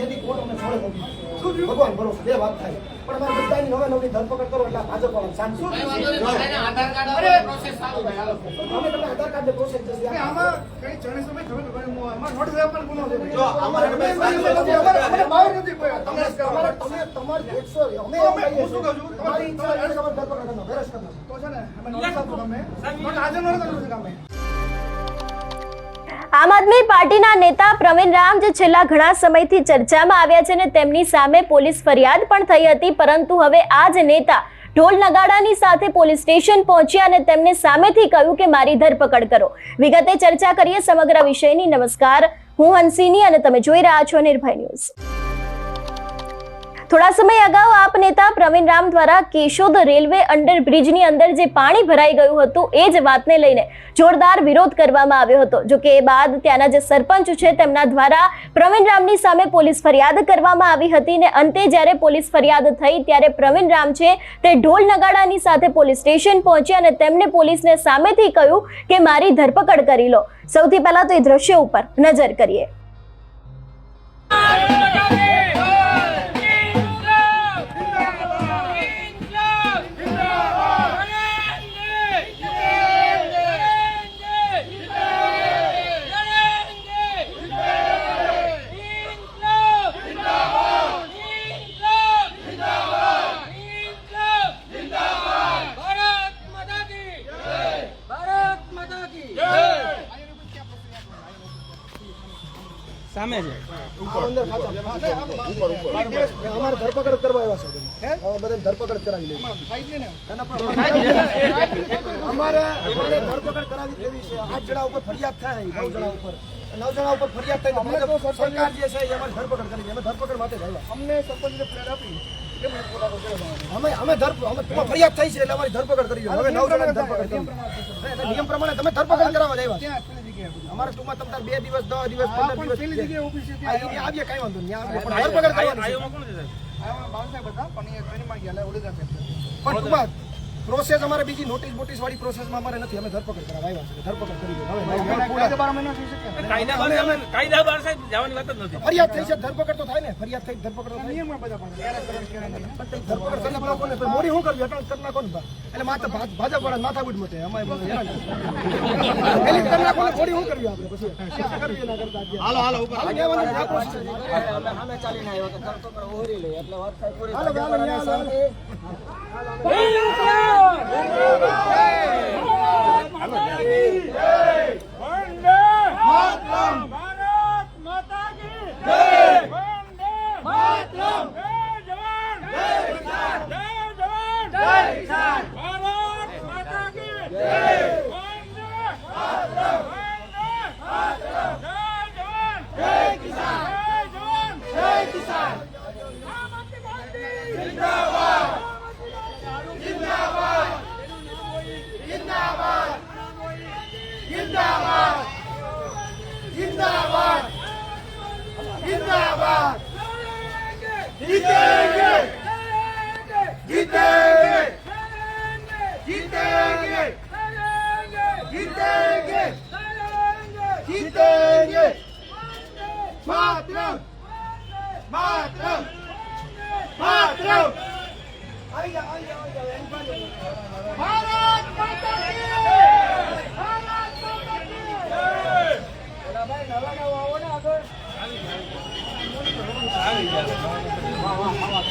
જેથી કોણ અમને છોડે નથી ભગવાન ભરોસે બે વાત થાય. પણ અમારે બધાની નવા નવી ધરપકડ કરો એટલે આ ભાજપ વાળા શાંત. અમે તમને આધાર કાર્ડ પ્રોસેસ જશે આમાં કઈ ચણે સમય ખબર આમાં નોટિસ આપવા પણ ગુનો છે જો અમારે અમે અમારે અમારે બહાર નથી કોઈ તમે તમને તમારે તમે તમારી એકસો અમે અમે- હું શું કહું છું? તમારી ઈચ્છા તમારે ધરપકડ કરવાનો, બેરસ કરવાનો. તો છે ને અમે નોટિસ આપું તમને આજે નોટિસ આપું તમે આમ આદમી પાર્ટીના નેતા પ્રવીણ રામ જે છેલ્લા ઘણા સમયથી ચર્ચામાં આવ્યા છે ને તેમની સામે પોલીસ ફરિયાદ પણ થઈ હતી, પરંતુ હવે આ જ નેતા ઢોલ નગાડાની સાથે પોલીસ સ્ટેશન પહોંચ્યા અને તેમને સામેથી કહ્યું કે મારી ધરપકડ કરો. વિગતે ચર્ચા કરીએ સમગ્ર વિષયની. નમસ્કાર. હું હંસિની અને તમે જોઈ રહ્યા છો નિર્ભય ન્યૂઝ. થોડા સમય અગાઉ આપ નેતા પ્રવીણ રામ દ્વારા કેશોદ રેલવે અંડરબ્રિજની અંદર જે પાણી ભરાઈ ગયું હતું, એ જ વાતને લઈને જોરદાર વિરોધ કરવામાં આવ્યો હતો. જો કે એ બાદ ત્યાંના જે સરપંચ છે, તેમના દ્વારા પ્રવીણ રામની સામે પોલીસ ફરિયાદ કરવામાં આવી હતી ને અંતે જ્યારે પોલીસ ફરિયાદ થઈ ત્યારે પ્રવીણ રામ છે, તે ઢોલ નગાડાની સાથે પોલીસ સ્ટેશન પહોંચ્યા અને તેમને પોલીસને સામેથી કહ્યું કે, મારી ધરપકડ કરી લો. સૌથી પહેલા તો એ દ્રશ્ય ઉપર નજર કરીએ. ધરપકડ કરાવી. અમારે અમારે ધરપકડ કરાવી દેવી છે આઠ જણા ઉપર ફરિયાદ થાય નવ જણા ઉપર નવ જણા ઉપર ફરિયાદ થાય તો સરકાર જે છે એ અમારી ધરપકડ કરી અમે ધરપકડ માટે આવ્યા અમને સરપંચને ફરિયાદ આપી? અમે અમે અમે ફરિયાદ થઈ છે એટલે અમારી ધરપકડ કરી હવે નવ જણા ધરપકડ કરી નિયમ પ્રમાણે તમે ધરપકડ કરાવવા આવ્યા. અમારે ટૂંકમાં બે દિવસ દસ દિવસ પંદર આવીએ કાંઈ વાંધો નહીં ધરપકડ કરવાની છે. આયોમાં કોણ છે સાહેબ એટલે પ્રોસેસ અમારે બીજી નોટિસ નોટિસ વાળી પ્રોસેસમાં અમારે નથી. અમે ધરપકડ કરાવવા આવ્યા છે ધરપકડ કરી દો હવે નવ બાર મહિના થઈ શકે. કાયદા બહાર જવાનું- કાયદા બહાર સાહેબ જવાની વાત જ નથી. ફરિયાદ થઈ છે. ધરપકડ તો થાય ને. ફરિયાદ થઈ ધરપકડ તો થાય. ધરપકડ કરી નાખો ને મોડી શું કરવી? અટલ કરી નાખો ને એટલે માથા ભાજપ વાળા માથા બુટ મતે અમારે કરી નાખો ને મોડી શું કરવી આપણે? પછી કરવી એના કરતા હાલો હાલો ઉપર. હાલો કહેવાનું છે, આ પોસ્ટ છે. હાલો. હાલો આવી જાઓ આવી જાઓ આવી જાઓ ભારત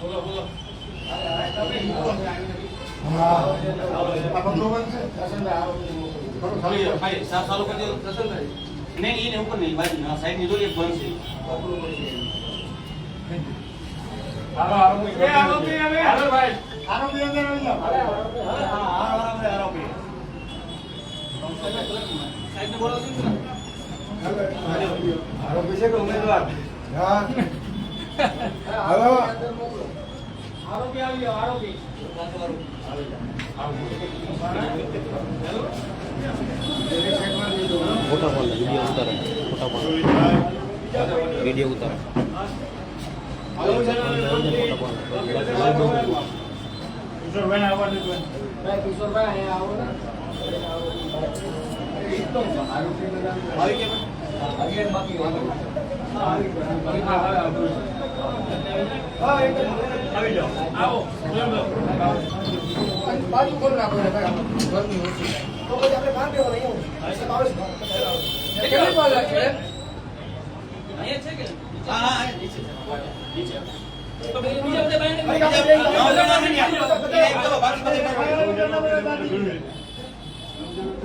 બોલો બોલો નહીં એને ઉપર નહીં બાજુ સાઈડની જોઈએ બંધ છે આરોપી. હવે આરોપી આરોપી અંદર આવી જાઓ આરોપી આરોપી આરોપી સાહેબ બોલો શું આરોપી છે કે ઉમેદવાર. હા. હલો. આરોપી આવી ગયો આરોપી ફોટા પાડ વીડિયો ઉતારે. ફોટા પાડ. વીડિયો ઉતારે. ભાઈ કિશોરભાઈ અહીંયા આવો બાજુ ખોલ નાખો ગરમી ઓછી તો પછી આપણે બહાર બેસવાનું અહીંયા કેટલી વાર લાગશે અહીંયા છે કે હા હા નીચે નીચે તો બીજા બધા બાઈને અહીં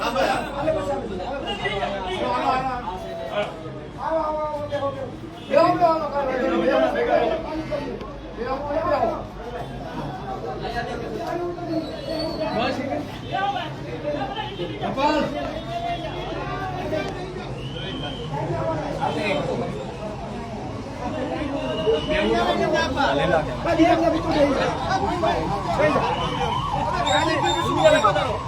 આપણે જઈએ. ચલો બાકી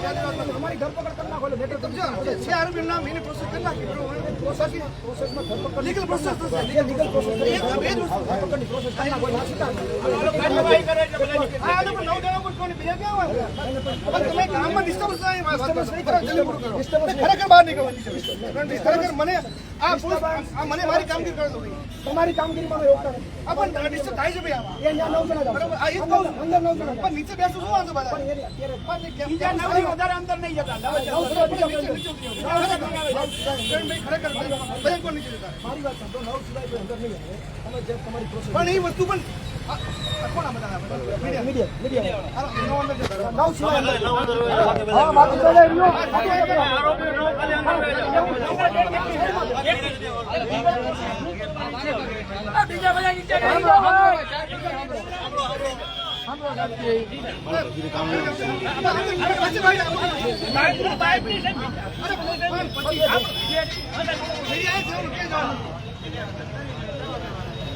અમારી ધરપકડ કરી નાખો એટલે સમજો છે. આરોપી નામ એને પ્રોસેસ કરી નાખી પ્રોસેસ પ્રોસેસમાં ધરપકડ લીગલ પ્રોસેસ થશે એ legal process એ તમે મને મને મારી કામગીરી કરવા દો તમારી કામગીરીમાં રોકતા આ પણ ડિસ્ટર્બ થાય છે ભાઈ એ અહીંયા નવ જણા બરાબર આ એક કહું અંદર નવ જણા પણ નીચે બેસું શું વાંધો બધા? પણ પણ કેમ કેમ વધારે અંદર નહીં જતા. નવ જણા બીજા ખરેખર બધા કોણ નીચે જતા મારી વાત સાંભળો, નવ સિવાય અંદર નહીં આવે. તમે જે તમારી પ્રોસેસ પણ એ વસ્તુ પણ આ બધા આવો. અરે,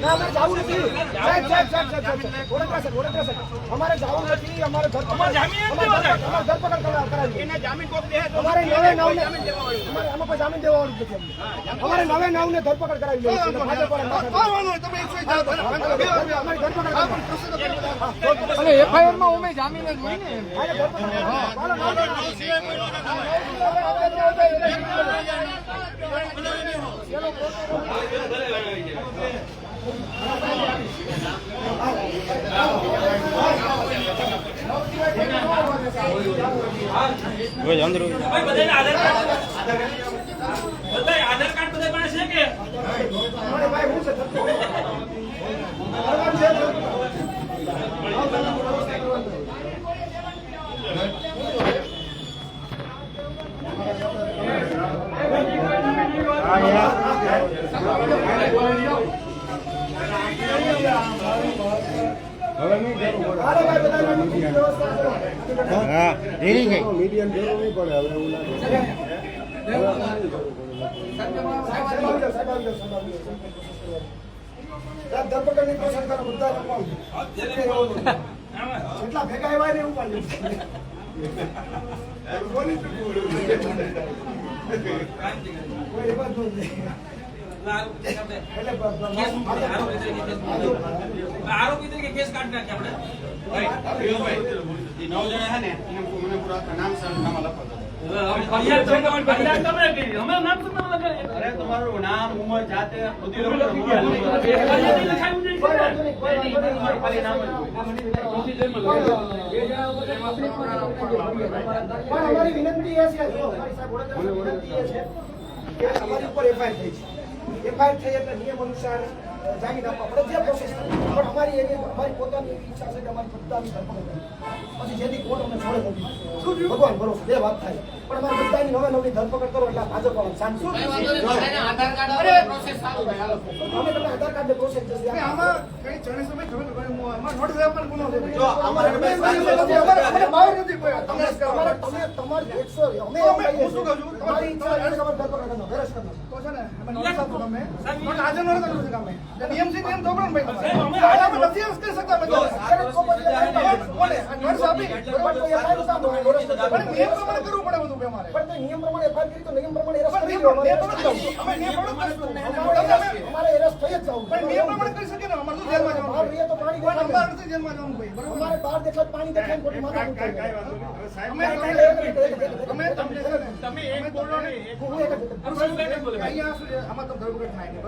ના, અમારે જાવું નથી. સાહેબ, સાહેબ, સાહેબ, સાહેબ, સાહેબ. વડોદરા સાહેબ, વડોદરા સાહેબ. અમારે જાવું નથી. અમારે ઘર અમારે ધરપકડ- અમારે કરાવી. અમારે નવે જામીન દેવાવાળું જ અમારે નવે લેવી વાળા ના ધરપકડ કરાવી. કરાવી. હાલો, નવ જણા. ભાઈ અંદર આધાર કાર્ડ બધાય આધાર કાર્ડ બધા પાસે છે કે અમારે ભાઈ હું છે ધરપકડ. કરવાનું છે ધરપકડ. હાલો, ભાઈ, બધાને મીટિંગની વ્યવસ્થા કરો. હા રેડી છે સાહેબ આવી જાઓ, સાહેબ આવી જાઓ, સાહેબ આવી જાઓ, સાહેબ આવી જાઓ. સાહેબ, ધરપકડની process કરો, બધા. જેટલા ભેગા એવા ને એવું પાડ્યું. કોઈ એ બાજુ નહીં. આરોપી તરીકે કેસ કાઢી નાખીએ આપણે નવ જણા છે ને મને પૂરા નામ અમે નામ એવું લખો. વિનંતી એ છે કે અમારી ઉપર એફઆઈઆર થઈ છે. એફઆઈઆર થઈ એટલે નિયમ અનુસાર જામીન આપવા પડે જે પ્રોસેસ પણ અમારી એવી અમારી પોતાની એવી ઈચ્છા છે કે અમારી બધાની ધરપકડ પછી જેથી કોર્ટ અમને છોડે નથી ભગવાન ભરોસે બે વાત થાય પણ અમારી બધાની નવે નવી ધરપકડ કરો એટલે ભાજપ વાળા શાંતિ આધાર કાર્ડ અરે પ્રોસેસ ચાલુ ભાઈ હાલો અમે તમે આધાર કાર્ડ પ્રોસેસ જશે આમાં કઈ ચણે સમય ખબર આમાં નોટિસ આપવા ગુનો છે. જો અમારે અમે- અમે- અમારે- અમારે બહાર નથી કોઈ. તમે જ કરો. તમારે તમે તમારી એકસો અમે તો અમે- શું કહું છું? તમારી ઈચ્છા હોય તો તમારે ધરપકડ કરવાનો, arrest કરવાનો. તો છે ને, અમે નોટિસ આપો તમે. નોટિસ આજે નોટિસ આપો તમે. જે નિયમ કરો ને ભાઈ અમે- નથી કરી શકતા. પણ નિયમ પ્રમાણે કરવું પડે બધું અમારે. પણ નિયમ પ્રમાણે FIR કરી તો નિયમ પ્રમાણે પણ કરી અમે નિયમ પ્રમાણે. અમારે arrest થઈ જ જવું. પણ નિયમ પ્રમાણે કરી શકીએ ને અમારે શું જેલમાં જવાનું બહાર રહીએ તો પાણી દેખાય નથી જેલમાં જવાનું ભાઈ બરોબર? અમારે બહાર દેખાય પાણી દેખાય ખોટી માથા કૂટ થાય. અમે અમે તમને તમે એક બોલો નહીં એક જ- શું કઈ નહીં બોલે. ભાઈ. અહીંયા શું છે? આમાં તમે ધરપકડ થાય નહીં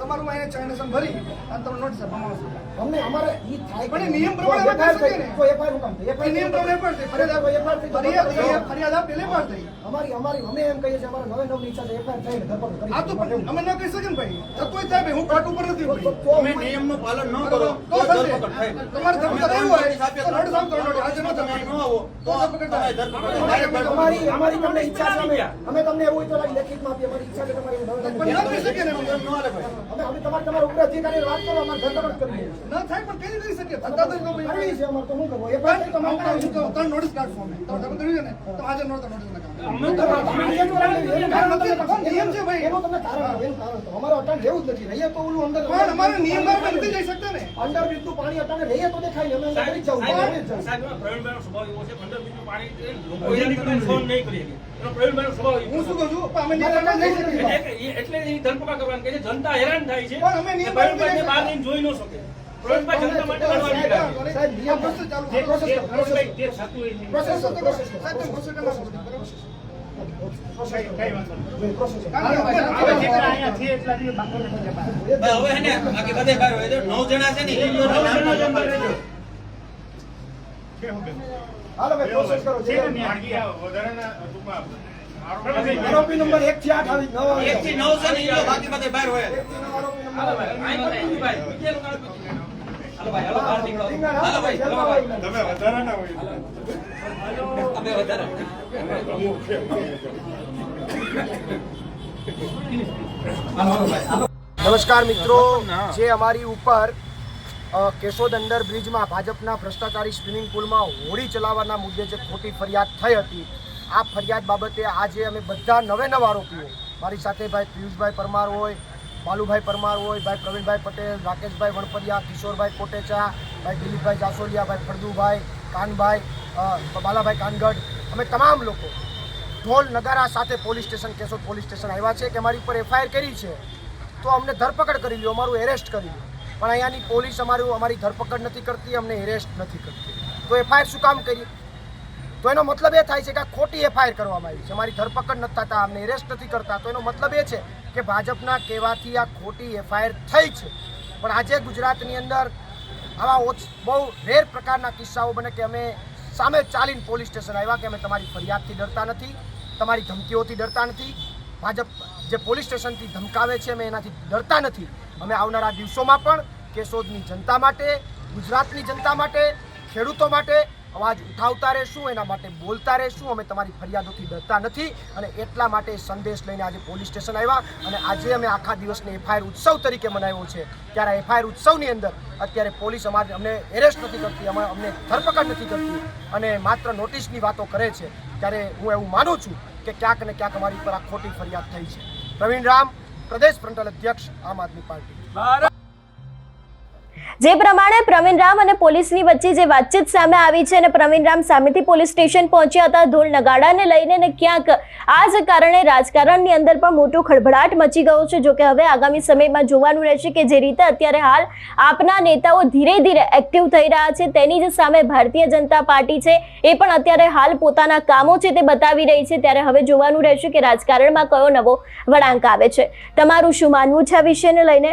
તમારું અહીંયા ચાઇનેશન ભરી અને તમે નોટિસ આપવામાં અમને અમારે ઈ થાય પણ નિયમ પ્રમાણે અમે કરી શકીએ તો FIR હું કામ થાય? નિયમ પ્રમાણે પણ છે. ફરિયાદ આપ- FIR થઈ ફરિયાદ ફરિયાદ આપ પેલે પણ થઈ. અમારી અમારી અમે એમ કહીએ છીએ અમારે નવે નવ ઈચ્છા છે થઈને ધરપકડ કરી આ તો અમે ન કહી શકીએ ને ભાઈ. થતું થાય હું કાટ ઉપર નથી તો- ભાઈ તો નિયમનું પાલન ન કરો. તો તો થશે. તમારે ધરપકડ તમે હોય. તો નોટિસ આપતો નોટિસ આજે ન તમે ન આવો તો ધરપકડ થાય. તમારી ધરપકડ અમારી અમારી તમને ઈચ્છા છે અમે અમે તમને એવું તો લાગે લેખિતમાં આપીએ અમારી ઈચ્છા છે તમારી પણ ન કહી શકીએ ને એમ ન હાલે ભાઈ. અમે અમે તમારે તમારા ઉપર અધિકારી વાત કરો અમારે ધરપકડ કરવી ન થાય પણ કઈ કરી શકીએ? થતા તો જ ભાઈ છે અમારે તો શું કરવું? એ પણ તમારે કહું છું, ત્રણ નોટિસ કાઢશો અમે તમે ધરપકડ કર્યું ને તો આજે નોટિસ લગાવો. અમે તો નિયમ છે ભાઈ. એનું તમને કારણ એનું કારણ તો અમારે અટાણ જેવું જ નથી. રહીએ તો ઓલું અંદર અમારે નિયમ બહાર નથી જઈ શકતા ને. અંદર બીજું પાણી અટાણે રહીએ તો દેખાય અમે અંદર જ જવું સાહેબ, સ્વભાવ એવો છે, પંદરનું પાણી લોકો એને નીકળીને નહીં કરી શકે. એનો પ્રવીણભાઈનો સ્વભાવ હું શું. કહું છું? અમે શકીએ. એટલે એ- ધરપકડ કરવાની કે છે, જનતા હેરાન થાય છે પણ અમે બહાર જોઈ ન શકે. પ્રવીણભાઈ જનતા માટે સાહેબ, નિયમ પ્રોસેસ ચાલુ process process. Process process process? Process process આરોપી નંબર એક થી આઠ આવી નવ એક થી નવ છે ને બાકી બધે બહાર હોય. હાલો ભાઈ, હાલો બહાર નીકળો. હાલો ભાઈ, વધારે નમસ્કાર મિત્રો. જે અમારી ઉપર કેશોદ અંડર બ્રિજમાં ભાજપના ભ્રષ્ટાચારી સ્વિમિંગ પુલમાં હોળી ચલાવવાના મુદ્દે જે ખોટી ફરિયાદ થઈ હતી આ ફરિયાદ બાબતે આજે અમે બધા નવે નવ આરોપીઓ મારી સાથે ભાઈ પિયુષભાઈ પરમાર હોય બાલુભાઈ પરમાર હોય, ભાઈ પ્રવીણભાઈ પટેલ, રાકેશભાઈ વણપરિયા, કિશોરભાઈ કોટેચા ભાઈ દિલીપભાઈ જાસોલિયા, ભાઈ ફળદુભાઈ કાનભાઈ બાલાભાઈ કાનગઢ, અમે તમામ લોકો ઢોલ નગારા સાથે police station, Keshod police station આવ્યા છે કે અમારી ઉપર એફઆઈઆર કરી છે, તો અમને ધરપકડ કરી લ્યો, અમારું એરેસ્ટ કરી લ્યો. પણ અહીંયાની પોલીસ અમારું, અમારી ધરપકડ નથી કરતી, અમને એરેસ્ટ નથી કરતી. તો એફઆઈઆર શું કામ કરી? તો એનો મતલબ એ થાય છે કે ખોટી એફઆઈઆર કરવામાં આવી છે. અમારી ધરપકડ નથી થતા, અમને એરેસ્ટ નથી કરતા, તો એનો મતલબ એ છે કે ભાજપના કહેવાથી આ ખોટી એફઆઈઆર થઈ છે. પણ આજે ગુજરાતની અંદર આવા ઓછ, બહુ રેર પ્રકારના કિસ્સાઓ બને કે અમે સામે ચાલીને પોલીસ સ્ટેશન આવ્યા કે અમે તમારી ફરિયાદથી ડરતા નથી, તમારી ધમકીઓથી ડરતા નથી. ભાજપ જે પોલીસ સ્ટેશનથી ધમકાવે છે અમે એનાથી ડરતા નથી. અમે આવનારા દિવસોમાં પણ કેશોદની જનતા માટે, ગુજરાતની જનતા માટે, ખેડૂતો માટે અવાજ ઉઠાવતા રહેશું, એના માટે બોલતા રહેશું. અમે તમારી ફરિયાદોથી ડરતા નથી અને એટલા માટે સંદેશ લઈને આજે પોલીસ સ્ટેશન આવ્યા અને આજે અમે આખા દિવસને એફઆઈઆર ઉત્સવ તરીકે મનાવ્યો છે. ત્યારે એફઆઈઆર ઉત્સવની અંદર અત્યારે પોલીસ અમારે અમને એરેસ્ટ નથી કરતી, અમે અમને ધરપકડ નથી કરતી અને માત્ર નોટિસની વાતો કરે છે. ત્યારે હું એવું માનું છું કે ક્યાંક ને ક્યાંક અમારી પર આ ખોટી ફરિયાદ થઈ છે. પ્રવીણ રામ, પ્રદેશ ફ્રન્ટલ અધ્યક્ષ, આમ આદમી પાર્ટી. જે પ્રમાણે પ્રવીણ રામ અને પોલીસની વચ્ચે જે વાતચીત સામે આવી છે અને પ્રવીણ રામ સામેથી પોલીસ સ્ટેશન પહોંચ્યા હતા ઢોલ નગાડાને લઈને અને ક્યાંક આ જ કારણે રાજકારણની અંદર પણ મોટો ખળભળાટ મચી ગયો છે, જોકે હવે આગામી સમયમાં જોવાનું રહેશે કે જે રીતે અત્યારે હાલ આપના નેતાઓ ધીરે ધીરે એક્ટિવ થઈ રહ્યા છે. તેની જ સામે ભારતીય જનતા પાર્ટી છે, એ પણ અત્યારે હાલ પોતાના કામો છે તે બતાવી રહી છે. ત્યારે હવે જોવાનું રહેશે કે રાજકારણમાં કયો નવો વળાંક આવે છે. તમારું શું માનવું છે આ વિષયને લઈને?